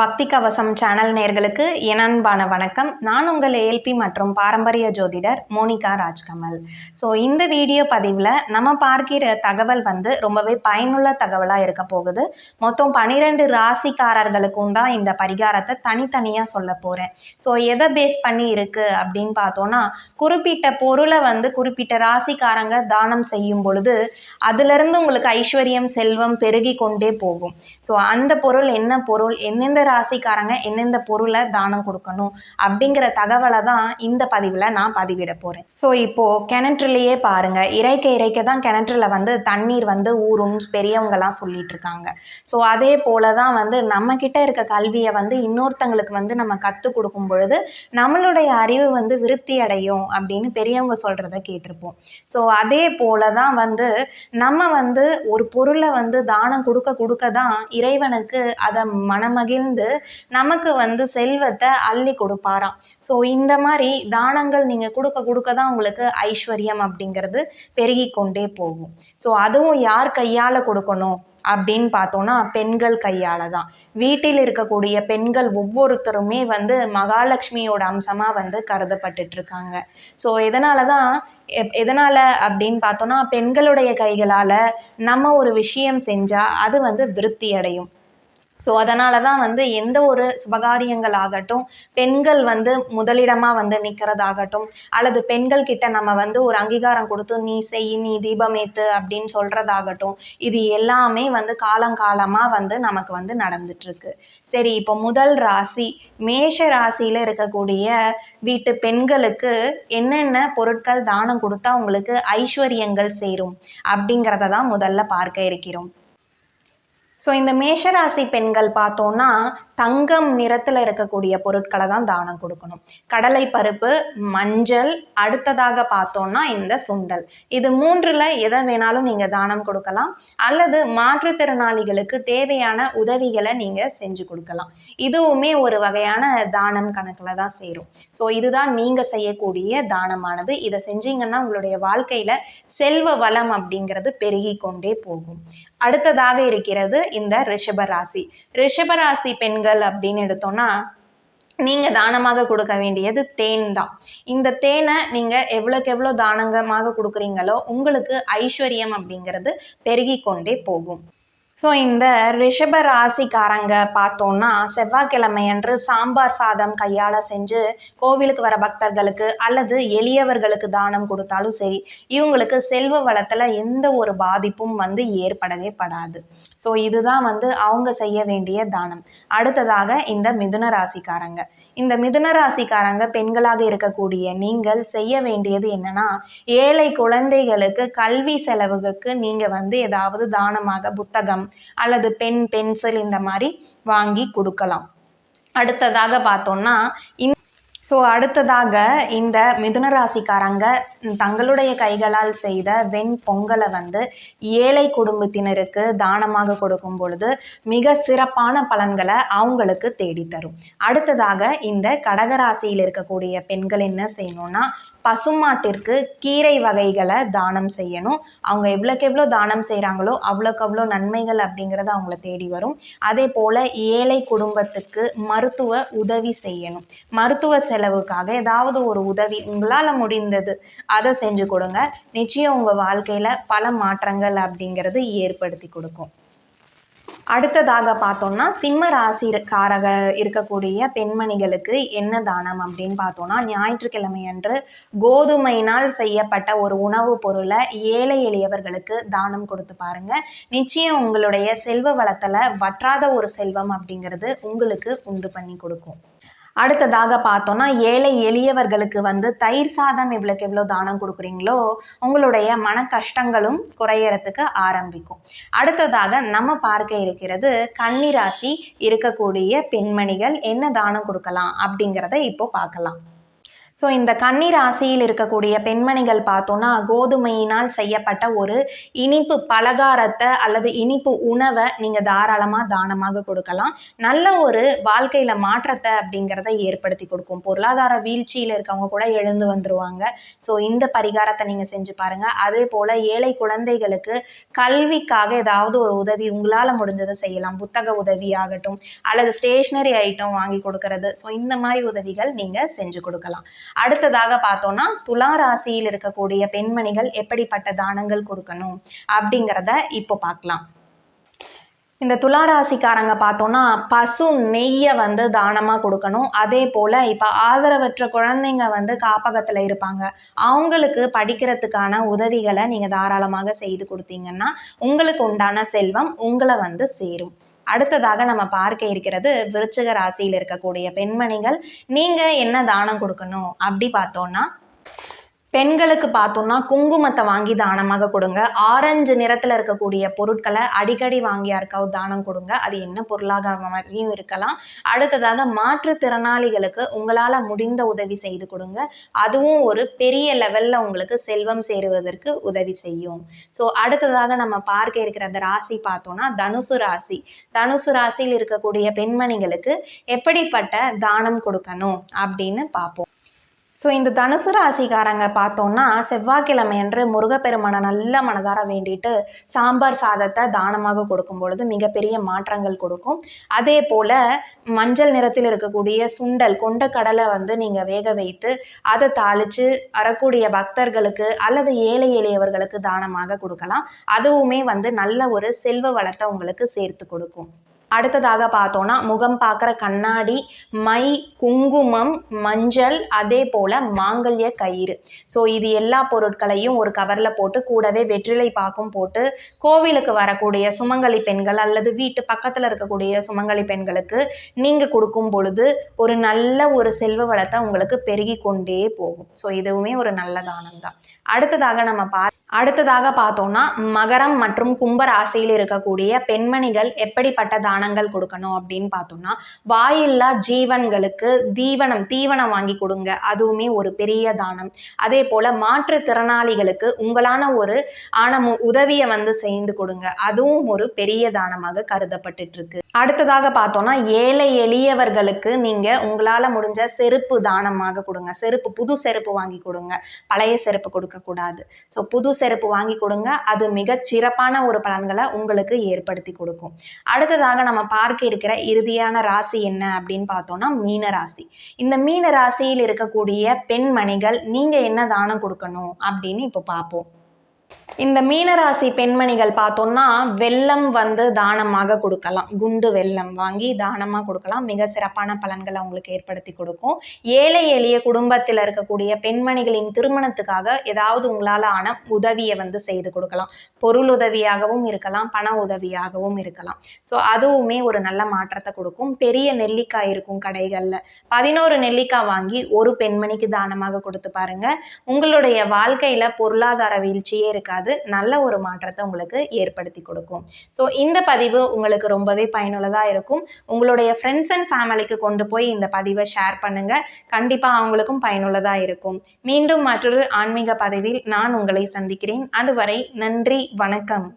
பக்தி கவசம் சேனல் நேர்களுக்கு என் வணக்கம். நான் உங்கள் ஏல்பி மற்றும் பாரம்பரிய ஜோதிடர் மோனிகா ராஜ்கமல். ஸோ இந்த வீடியோ பதிவில் நம்ம பார்க்கிற தகவல் வந்து ரொம்பவே பயனுள்ள தகவலாக இருக்க போகுது. மொத்தம் பன்னிரெண்டு ராசிக்காரர்களுக்கும் தான் இந்த பரிகாரத்தை தனித்தனியாக சொல்ல போகிறேன் ஸோ எதை பேஸ் பண்ணி இருக்குது அப்படின்னு பார்த்தோன்னா குறிப்பிட்ட பொருளை வந்து குறிப்பிட்ட ராசிக்காரங்க தானம் செய்யும் பொழுது அதிலிருந்து உங்களுக்கு ஐஸ்வர்யம் செல்வம் பெருகி கொண்டே போகும். ஸோ அந்த பொருள் என்ன பொருள் எந்தெந்த ராசிக்காரங்க எந்தெந்த பொருளை தானம் கொடுக்கணும் அப்படிங்கிற தகவலை தான் இந்த பதிவில் நான் பதிவிட போகிறேன் ஸோ இப்போ கிணற்றுலையே பாருங்க. இறைக்க இறைக்க தான் கிணற்றுல வந்து தண்ணீர் வந்து ஊறும் பெரியவங்கலாம் சொல்லிட்டு இருக்காங்க. ஸோ அதே போல தான் வந்து நம்ம கிட்ட இருக்க கல்வியை வந்து இன்னொருத்தங்களுக்கு வந்து நம்ம கற்றுக் கொடுக்கும் பொழுது நம்மளுடைய அறிவு வந்து விருத்தி அடையும் அப்படின்னு பெரியவங்க சொல்கிறத கேட்டிருப்போம். ஸோ அதே போல தான் வந்து நம்ம வந்து ஒரு பொருளை வந்து தானம் கொடுக்க கொடுக்க தான் இறைவனுக்கு அதை மனமகிழ்ந்து நமக்கு வந்து செல்வத்தை அள்ளி கொடுப்பாராம். ஸோ இந்த மாதிரி தானங்கள் நீங்கள் கொடுக்க கொடுக்க தான் உங்களுக்கு ஐஸ்வர்யம் அப்படிங்கிறது பெருகி கொண்டே போகும். ஸோ அதுவும் யார் கையால் கொடுக்கணும் அப்படின்னு பார்த்தோன்னா பெண்கள் கையால தான் வீட்டில் இருக்கக்கூடிய பெண்கள் ஒவ்வொருத்தருமே வந்து மகாலட்சுமியோட அம்சமா வந்து கருதப்பட்டுட்டு இருக்காங்க ஸோ இதனால தான் எப்- எதனால அப்படின்னு பார்த்தோன்னா பெண்களுடைய கைகளால நம்ம ஒரு விஷயம் செஞ்சா அது வந்து விருத்தி அடையும் ஸோ அதனால தான் வந்து எந்த ஒரு சுபகாரியங்கள் ஆகட்டும் பெண்கள் வந்து முதலிடமாக வந்து நிற்கிறதாகட்டும் அல்லது பெண்கள் கிட்ட நம்ம வந்து ஒரு அங்கீகாரம் கொடுத்து நீ செய் நீ தீபமேத்து அப்படின்னு சொல்கிறதாகட்டும் இது எல்லாமே வந்து காலங்காலமாக வந்து நமக்கு வந்து நடந்துட்டுருக்கு. சரி இப்போ முதல் ராசி மேஷ ராசியில் இருக்கக்கூடிய வீட்டு பெண்களுக்கு என்னென்ன பொருட்கள் தானம் கொடுத்தா உங்களுக்கு ஐஸ்வர்யங்கள் சேரும் அப்படிங்கிறத தான் முதல்ல பார்க்க இருக்கிறோம். ஸோ இந்த மேஷராசி பெண்கள் பார்த்தோம்னா தங்கம் நிறத்தில் இருக்கக்கூடிய பொருட்களை தான் தானம் கொடுக்கணும். கடலை பருப்பு மஞ்சள் அடுத்ததாக பார்த்தோம்னா இந்த சுண்டல். இது மூன்றில் எதை வேணாலும் நீங்கள் தானம் கொடுக்கலாம். அல்லது மாற்றுத்திறனாளிகளுக்கு தேவையான உதவிகளை நீங்கள் செஞ்சு கொடுக்கலாம். இதுவுமே ஒரு வகையான தானம் கணக்கில் தான் சேரும். ஸோ இதுதான் நீங்கள் செய்யக்கூடிய தானமானது. இதை செஞ்சீங்கன்னா உங்களுடைய வாழ்க்கையில் செல்வ வளம் அப்படிங்கிறது பெருகி கொண்டே போகும். அடுத்ததாக இருக்கிறது இந்த ரிஷபராசி ரிஷபராசி ரிஷப ராசி பெண்கள் அப்படின்னு எடுத்தோம்னா நீங்க தானமாக கொடுக்க வேண்டியது தேன் தான். இந்த தேனை நீங்க எவ்வளோக்கு எவ்வளோ தானங்கமாக கொடுக்குறீங்களோ உங்களுக்கு ஐஸ்வர்யம் அப்படிங்கிறது பெருகி கொண்டே போகும். ஸோ இந்த ரிஷப ராசிக்காரங்க பார்த்தோம்னா செவ்வாய்க்கிழமை அன்று சாம்பார் சாதம் கையால் செஞ்சு கோவிலுக்கு வர பக்தர்களுக்கு அல்லது எளியவர்களுக்கு தானம் கொடுத்தாலும் சரி இவங்களுக்கு செல்வ வளத்தில் எந்த ஒரு பாதிப்பும் வந்து ஏற்படவே படாது. ஸோ இதுதான் வந்து அவங்க செய்ய வேண்டிய தானம். அடுத்ததாக இந்த மிதுன ராசிக்காரங்க. இந்த மிதுன ராசிக்காரங்க பெண்களாக இருக்கக்கூடிய நீங்கள் செய்ய வேண்டியது என்னன்னா ஏழை குழந்தைகளுக்கு கல்வி செலவுக்கு நீங்கள் வந்து ஏதாவது தானமாக புத்தகம் அல்லது பென் பென்சில் இந்த மாதிரி வாங்கி கொடுக்கலாம். அடுத்ததாக பார்த்தோம்னா இந்த ஸோ அடுத்ததாக இந்த மிதுன ராசிக்காரங்க தங்களுடைய கைகளால் செய்த வெண் பொங்கலை வந்து ஏழை குடும்பத்தினருக்கு தானமாக கொடுக்கும் பொழுது மிக சிறப்பான பலன்களை அவங்களுக்கு தேடித்தரும். தரும் அடுத்ததாக இந்த கடகராசியில் இருக்கக்கூடிய பெண்கள் என்ன செய்யணும்னா பசுமாட்டிற்கு கீரை வகைகளை தானம் செய்யணும். அவங்க எவ்வளோக்கு எவ்வளோ தானம் செய்கிறாங்களோ அவ்வளோக்கு அவ்வளோ நன்மைகள் அப்படிங்கிறது அவங்கள தேடி வரும். அதே போல் ஏழை குடும்பத்துக்கு மருத்துவ உதவி செய்யணும். மருத்துவ செலவுக்காக ஏதாவது ஒரு உதவி உங்களால் முடிந்தது அதை செஞ்சு கொடுங்க. நிச்சயம் உங்கள் வாழ்க்கையில் பல மாற்றங்கள் அப்படிங்கிறது ஏற்படுத்தி கொடுக்கும். அடுத்ததாக பார்த்தோம்னா சிம்ம ராசிக்காரக இருக்கக்கூடிய பெண்மணிகளுக்கு என்ன தானம் அப்படின்னு பார்த்தோம்னா ஞாயிற்றுக்கிழமை அன்று கோதுமையினால் செய்யப்பட்ட ஒரு உணவுப் பொருளை ஏழை எளியவர்களுக்கு தானம் கொடுத்து பாருங்க. நிச்சயம் உங்களுடைய செல்வ வளத்துல வற்றாத ஒரு செல்வம் அப்படிங்கிறது உங்களுக்கு உண்டு பண்ணி கொடுக்கும். அடுத்ததாக பார்த்தோம்னா ஏழை எளியவர்களுக்கு வந்து தயிர் சாதம் எவ்வளோக்கு எவ்வளோ தானம் கொடுக்குறீங்களோ உங்களுடைய மன கஷ்டங்களும் குறையறதுக்கு ஆரம்பிக்கும். அடுத்ததாக நம்ம பார்க்க இருக்கிறது கன்னிராசி இருக்கக்கூடிய பெண்மணிகள் என்ன தானம் கொடுக்கலாம் அப்படிங்கிறத இப்போ பார்க்கலாம். ஸோ இந்த கன்னி ராசியில் இருக்கக்கூடிய பெண்மணிகள் பார்த்தோன்னா கோதுமையினால் செய்யப்பட்ட ஒரு இனிப்பு பலகாரத்தை அல்லது இனிப்பு உணவை நீங்கள் தாராளமாக தானமாக கொடுக்கலாம். நல்ல ஒரு வாழ்க்கையில் மாற்றத்தை அப்படிங்கிறத ஏற்படுத்தி கொடுக்கும். பொருளாதார வீழ்ச்சியில் இருக்கவங்க கூட எழுந்து வந்துருவாங்க. ஸோ இந்த பரிகாரத்தை நீங்கள் செஞ்சு பாருங்கள் அதே போல் ஏழை குழந்தைகளுக்கு கல்விக்காக ஏதாவது ஒரு உதவி உங்களால் முடிஞ்சதை செய்யலாம். புத்தக உதவி ஆகட்டும் அல்லது ஸ்டேஷ்னரி ஐட்டம் வாங்கி கொடுக்கறது. ஸோ இந்த மாதிரி உதவிகள் நீங்கள் செஞ்சு கொடுக்கலாம். அடுத்ததாக பார்த்தோம்னா துலா ராசியில் இருக்கக்கூடிய பெண்மணிகள் எப்படிப்பட்ட தானங்கள் கொடுக்கணும் அப்படிங்கிறத இப்போ பார்க்கலாம். இந்த துளாராசிக்காரங்க பார்த்தோன்னா பசு நெய்யை வந்து தானமாக கொடுக்கணும். அதே போல் இப்போ ஆதரவற்ற குழந்தைங்க வந்து காப்பகத்தில் இருப்பாங்க. அவங்களுக்கு படிக்கிறதுக்கான உதவிகளை நீங்கள் தாராளமாக செய்து கொடுத்தீங்கன்னா உங்களுக்கு உண்டான செல்வம் உங்களை வந்து சேரும். அடுத்ததாக நம்ம பார்க்க இருக்கிறது விருச்சிக ராசியில் இருக்கக்கூடிய பெண்மணிகள் நீங்கள் என்ன தானம் கொடுக்கணும்? அப்படி பார்த்தோன்னா பெண்களுக்கு பார்த்தோம்னா குங்குமத்தை வாங்கி தானமாக கொடுங்க. ஆரஞ்சு நிறத்தில் இருக்கக்கூடிய பொருட்களை அடிக்கடி வாங்கி யாருக்காவது தானம் கொடுங்க. அது என்ன பொருளாக மாதிரியும் இருக்கலாம். அடுத்ததாக மாற்றுத்திறனாளிகளுக்கு உங்களால் முடிந்த உதவி செய்து கொடுங்க. அதுவும் ஒரு பெரிய லெவலில் உங்களுக்கு செல்வம் சேருவதற்கு உதவி செய்யும். ஸோ அடுத்ததாக நம்ம பார்க்க இருக்கிற அந்த ராசி பார்த்தோம்னா தனுசு ராசி. தனுசு ராசியில் இருக்கக்கூடிய பெண்மணிகளுக்கு எப்படிப்பட்ட தானம் கொடுக்கணும் அப்படின்னு பார்ப்போம். ஸோ இந்த தனுசு ராசிக்காரங்க பார்த்தோம்னா செவ்வாய்க்கிழமை அன்று முருகப்பெருமானை நல்ல மனதார வேண்டிட்டு சாம்பார் சாதத்தை தானமாக கொடுக்கும் பொழுது மிகப்பெரிய மாற்றங்கள் கொடுக்கும். அதே போல் மஞ்சள் நிறத்தில் இருக்கக்கூடிய சுண்டல் கொண்ட கடலை வந்து நீங்கள் வேக வைத்து அதை தாளித்து வரக்கூடிய பக்தர்களுக்கு அல்லது ஏழை எளியவர்களுக்கு தானமாக கொடுக்கலாம். அதுவுமே வந்து நல்ல ஒரு செல்வ வளத்தை உங்களுக்கு சேர்த்து கொடுக்கும். அடுத்ததாக பார்த்தோன்னா முகம் பார்க்குற கண்ணாடி மை குங்குமம் மஞ்சள் அதே போல் மாங்கல்ய கயிறு. ஸோ இது எல்லா பொருட்களையும் ஒரு கவரில் போட்டு கூடவே வெற்றிலை பாக்கும் போட்டு கோவிலுக்கு வரக்கூடிய சுமங்கலி பெண்கள் அல்லது வீட்டு பக்கத்தில் இருக்கக்கூடிய சுமங்கலி பெண்களுக்கு நீங்கள் கொடுக்கும் பொழுது ஒரு நல்ல ஒரு செல்வ வளத்தை உங்களுக்கு பெருகி கொண்டே போகும். ஸோ இதுவுமே ஒரு நல்ல தானம் தான் அடுத்ததாக நம்ம பார்த்து அடுத்ததாக பார்த்தோம்னா மகரம் மற்றும் கும்ப ராசியில் இருக்கக்கூடிய பெண்மணிகள் எப்படிப்பட்ட தானங்கள் கொடுக்கணும் அப்படின்னு பார்த்தோம்னா வாயில்லா ஜீவன்களுக்கு தீவனம் தீவனம் வாங்கி கொடுங்க. அதுவுமே ஒரு பெரிய தானம். அதே போல மாற்றுத்திறனாளிகளுக்கு உங்களான ஒரு ஆன உதவியை வந்து செய்து கொடுங்க. அதுவும் ஒரு பெரிய தானமாக கருதப்பட்டு இருக்கு. அடுத்ததாக பார்த்தோன்னா ஏழை எளியவர்களுக்கு நீங்கள் உங்களால் முடிஞ்ச செருப்பு தானமாக கொடுங்க. செருப்பு புது செருப்பு வாங்கி கொடுங்க. பழைய செருப்பு கொடுக்கக்கூடாது ஸோ புது செருப்பு வாங்கி கொடுங்க. அது மிக சிறப்பான ஒரு பலன்களை உங்களுக்கு ஏற்படுத்தி கொடுக்கும். அடுத்ததாக நம்ம பார்க்க இருக்கிற இறுதியான ராசி என்ன அப்படின்னு பார்த்தோம்னா மீன ராசி. இந்த மீன ராசியில் இருக்கக்கூடிய பெண்மணிகள் நீங்கள் என்ன தானம் கொடுக்கணும் அப்படின்னு இப்போ பார்ப்போம். இந்த மீனராசி பெண்மணிகள் பார்த்தோம்னா வெள்ளம் வந்து தானமாக கொடுக்கலாம். குண்டு வெள்ளம் வாங்கி தானமாக கொடுக்கலாம். மிக சிறப்பான பலன்களை அவங்களுக்கு ஏற்படுத்தி கொடுக்கும். ஏழை எளிய குடும்பத்தில் இருக்கக்கூடிய பெண்மணிகளின் திருமணத்துக்காக ஏதாவது உங்களால் ஆன உதவியை வந்து செய்து கொடுக்கலாம். பொருள் உதவியாகவும் இருக்கலாம் பண உதவியாகவும் இருக்கலாம். ஸோ அதுவுமே ஒரு நல்ல மாற்றத்தை கொடுக்கும். பெரிய நெல்லிக்காய் இருக்கும் கடைகளில் பதினோரு நெல்லிக்காய் வாங்கி ஒரு பெண்மணிக்கு தானமாக கொடுத்து பாருங்க. உங்களுடைய வாழ்க்கையில் பொருளாதார வீழ்ச்சியே இருக்காது. நல்ல ஒரு மாற்றத்தை உங்களுக்கு ஏற்படுத்தி கொடுக்கும். ஸோ இந்த பதிவு உங்களுக்கு ரொம்பவே பயனுள்ளதாக இருக்கும். உங்களுடைய ஃப்ரெண்ட்ஸ் அண்ட் ஃபேமிலிக்கு கொண்டு போய் இந்த பதிவை ஷேர் பண்ணுங்க. கண்டிப்பாக அவங்களுக்கும் பயனுள்ளதாக இருக்கும். மீண்டும் மற்றொரு ஆன்மீக பதிவில் நான் உங்களை சந்திக்கிறேன். அதுவரை நன்றி வணக்கம்.